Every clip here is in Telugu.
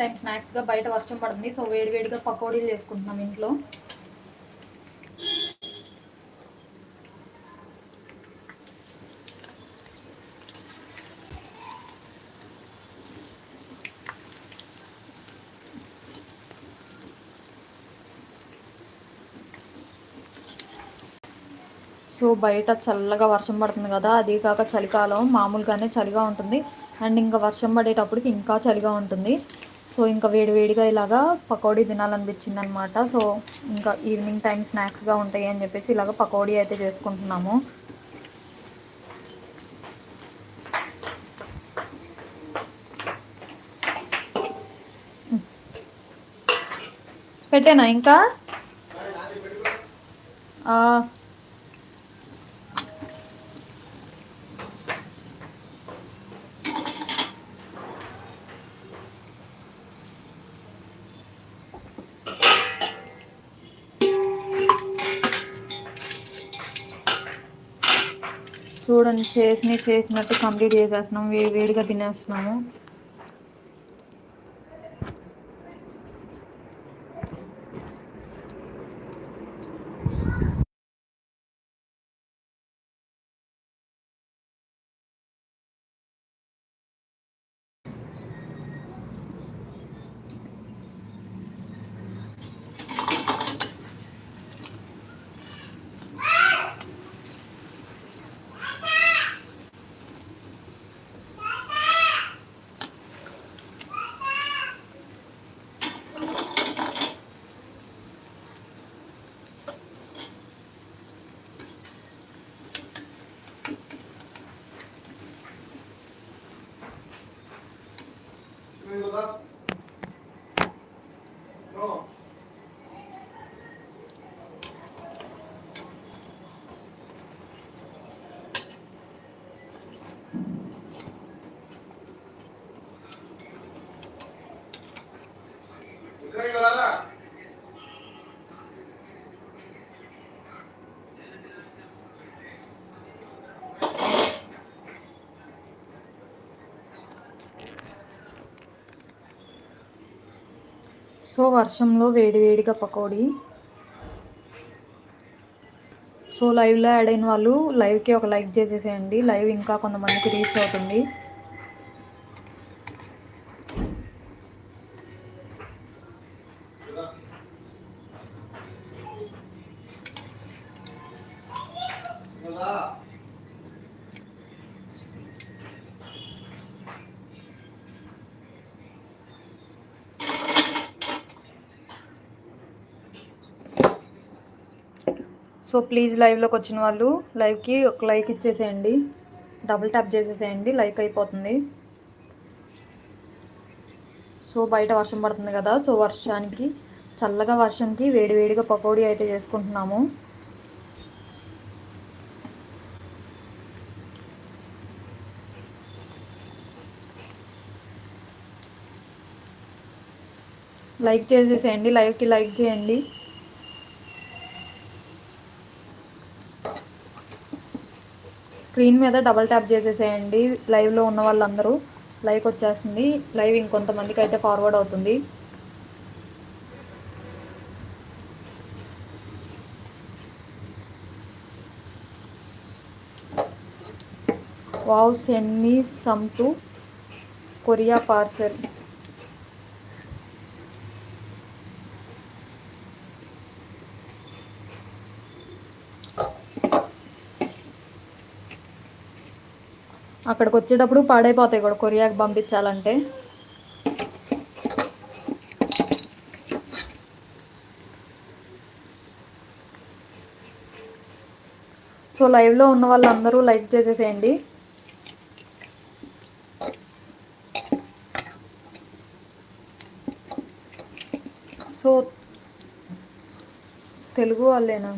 టైం స్నాక్స్గా బయట వర్షం పడుతుంది. సో వేడి వేడిగా పకోడీలు చేసుకుంటున్నాం ఇంట్లో. సో బయట చల్లగా వర్షం పడుతుంది కదా అదే కాక చలికాలం మామూలుగానే చలిగా ఉంటుంది. అండ్ ఇంకా వర్షం పడేటప్పటికి ఇంకా చలిగా ఉంటుంది. సో ఇంకా వేడివేడిగా ఇలాగా పకోడీ తినాలనిపించింది అనమాట సో ఇంకా ఈవినింగ్ టైం స్నాక్స్గా ఉంటాయి అని చెప్పేసి ఇలాగ పకోడీ అయితే చేసుకుంటున్నాము. పెట్టేనా ఇంకా? చూడండి చేసి చేసినట్టు కంప్లీట్ చేసేస్తున్నాం. వేడి వేడిగా తినేస్తున్నాము. होतात సో వర్షంలో వేడివేడిగా పకోడీ. సో లైవ్లో యాడ్ అయిన వాళ్ళు లైవ్కి ఒక లైక్ చేసేసేయండి. లైవ్ ఇంకా కొంతమందికి రీచ్ అవుతుంది. సో ప్లీజ్ లైవ్లోకి వచ్చిన వాళ్ళు లైవ్కి ఒక లైక్ ఇచ్చేసేయండి. డబుల్ ట్యాప్ చేసేసేయండి. లైక్ అయిపోతుంది. సో బయట వర్షం పడుతుంది కదా సో వర్షానికి చల్లగా వర్షంకి వేడివేడిగా పకోడీ అయితే చేసుకుంటున్నాము. లైక్ చేసేసేయండి. లైవ్కి లైక్ చేయండి. స్క్రీన్ మీద డబల్ ట్యాప్ చేసేసేయండి. లైవ్లో ఉన్న వాళ్ళందరూ లైక్ వచ్చేస్తుంది. లైవ్ ఇంకొంతమందికి అయితే ఫార్వర్డ్ అవుతుంది. Wow send me some to Korea parcel. అక్కడికి వచ్చేటప్పుడు పాడైపోతాయి కూడా కొరియాకి పంపించాలంటే. సో లైవ్లో ఉన్న వాళ్ళందరూ లైక్ చేసేసేయండి. సో తెలుగు వాళ్ళేనా?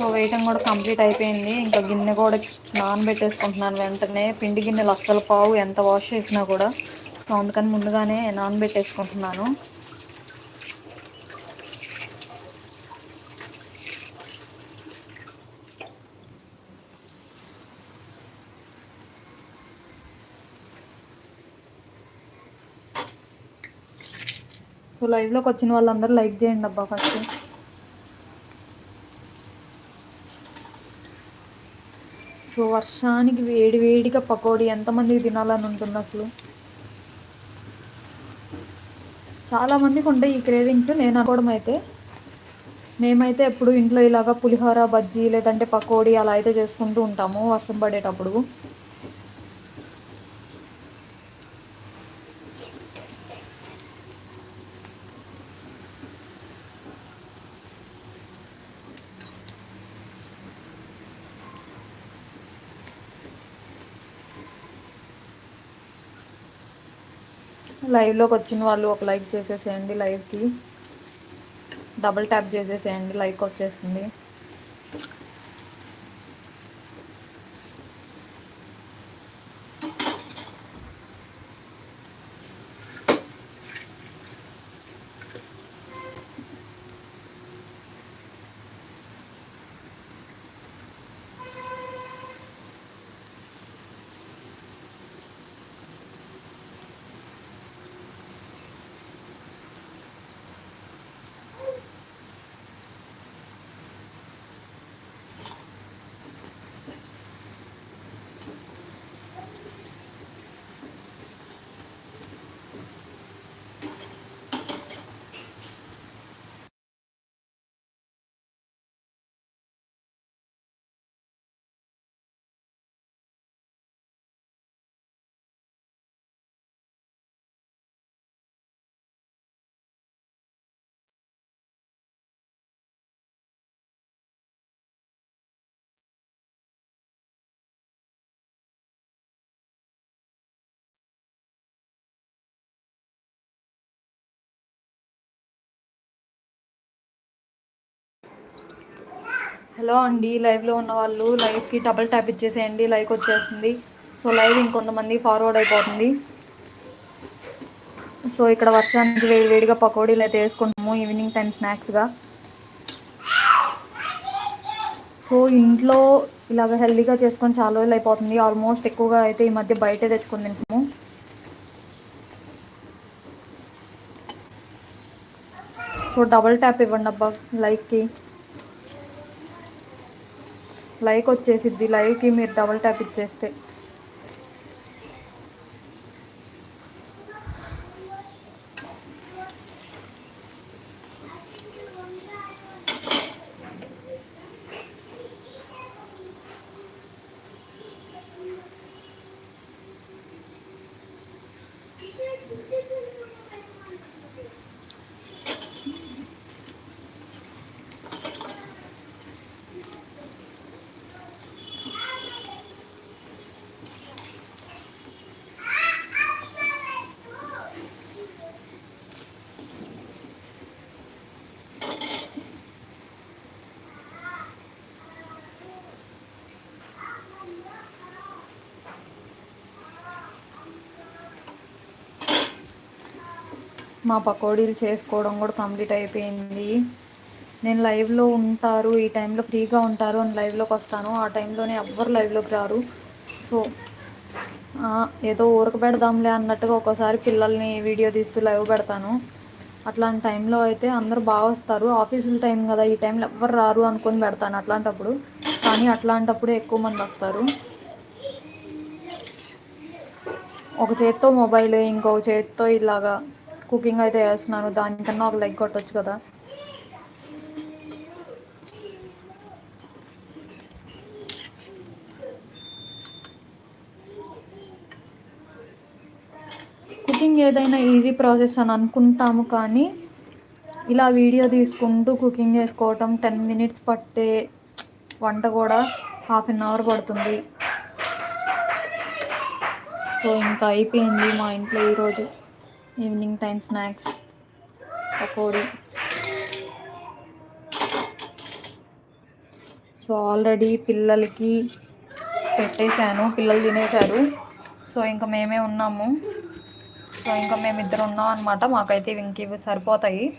సో వేయటం కూడా కంప్లీట్ అయిపోయింది. ఇంకా గిన్నె కూడా నానబెట్టేసుకుంటున్నాను వెంటనే. పిండి గిన్నెలు అస్సలు పావు ఎంత వాష్ చేసినా కూడా. సో అందుకని ముందుగానే నానబెట్టేసుకుంటున్నాను. సో లైవ్లోకి వచ్చిన వాళ్ళందరూ లైక్ చేయండి అబ్బా ఫస్ట్. సో వర్షానికి వేడి వేడిగా పకోడీ ఎంతమందికి తినాలని ఉంటుంది అసలు? చాలామందికి ఉంటాయి ఈ క్రేవింగ్స్ నేను అనుకోవడం అయితే. మేమైతే ఎప్పుడు ఇంట్లో ఇలాగ పులిహోర బజ్జీ లేదంటే పకోడీ అలా అయితే చేసుకుంటూ ఉంటాము వర్షం పడేటప్పుడు. లైవ్లోకి వచ్చిన వాళ్ళు ఒక లైక్ చేసేసేయండి లైవ్కి. డబుల్ ట్యాప్ చేసేసేయండి లైక్ వచ్చేస్తుంది. హలో అండి లైవ్లో ఉన్న వాళ్ళు లైవ్కి డబల్ ట్యాప్ ఇచ్చేసేయండి లైక్ వచ్చేస్తుంది. సో లైవ్ ఇంకొంతమంది ఫార్వర్డ్ అయిపోతుంది. సో ఇక్కడ వర్షానికి వేడి వేడిగా పకోడీలు అయితే వేసుకుంటాము ఈవినింగ్ టైం స్నాక్స్గా సో ఇంట్లో ఇలాగ హెల్దీగా చేసుకొని చాలా రోజులు అయిపోతుంది. ఆల్మోస్ట్ ఎక్కువగా అయితే ఈ మధ్య బయటే తెచ్చుకొని తింటాము సో డబల్ ట్యాప్ ఇవ్వండి అబ్బా లైక్కి లైక్ వచ్చేసిద్ది. లైక్కి మీరు డబల్ ట్యాప్ ఇచ్చేస్తే. మా పకోడీలు చేసుకోవడం కూడా కంప్లీట్ అయిపోయింది. నేను లైవ్లో ఉంటారు ఈ టైంలో ఫ్రీగా ఉంటారు అని లైవ్లోకి వస్తాను. ఆ టైంలోనే ఎవ్వరు లైవ్లోకి రారు. సో ఏదో ఊరకు పెడదాంలే అన్నట్టుగా ఒక్కోసారి పిల్లల్ని వీడియో తీస్తూ లైవ్ పెడతాను. అట్లాంటి టైంలో అయితే అందరూ బాగా వస్తారు. ఆఫీసుల టైం కదా ఈ టైంలో ఎవ్వరు రారు అనుకొని పెడతాను అట్లాంటప్పుడు. కానీ అట్లాంటప్పుడు ఎక్కువ మంది వస్తారు. ఒక చేత్తో మొబైల్ ఇంకొక చేత్తో ఇలాగా కుకింగ్ అయితే చేస్తున్నాను. దానికన్నా ఒక లెగ్ కొట్టచ్చు కదా. కుకింగ్ ఏదైనా ఈజీ ప్రాసెస్ అని అనుకుంటాము కానీ ఇలా వీడియో తీసుకుంటూ కుకింగ్ చేసుకోవటం టెన్ మినిట్స్ పట్టే వంట కూడా హాఫ్ అన్ అవర్ పడుతుంది. సో ఇంకా అయిపోయింది మా ఇంట్లో ఈరోజు. Evening time snacks pakodi so already పిల్లలకి పెట్టేశాను. పిల్లలు తినేశారు. సో ఇంకా మేమే ఉన్నాము. సో ఇంకా మేమిద్దరు ఉన్నాం అనమాట మాకైతే ఇంక ఇవి సరిపోతాయి.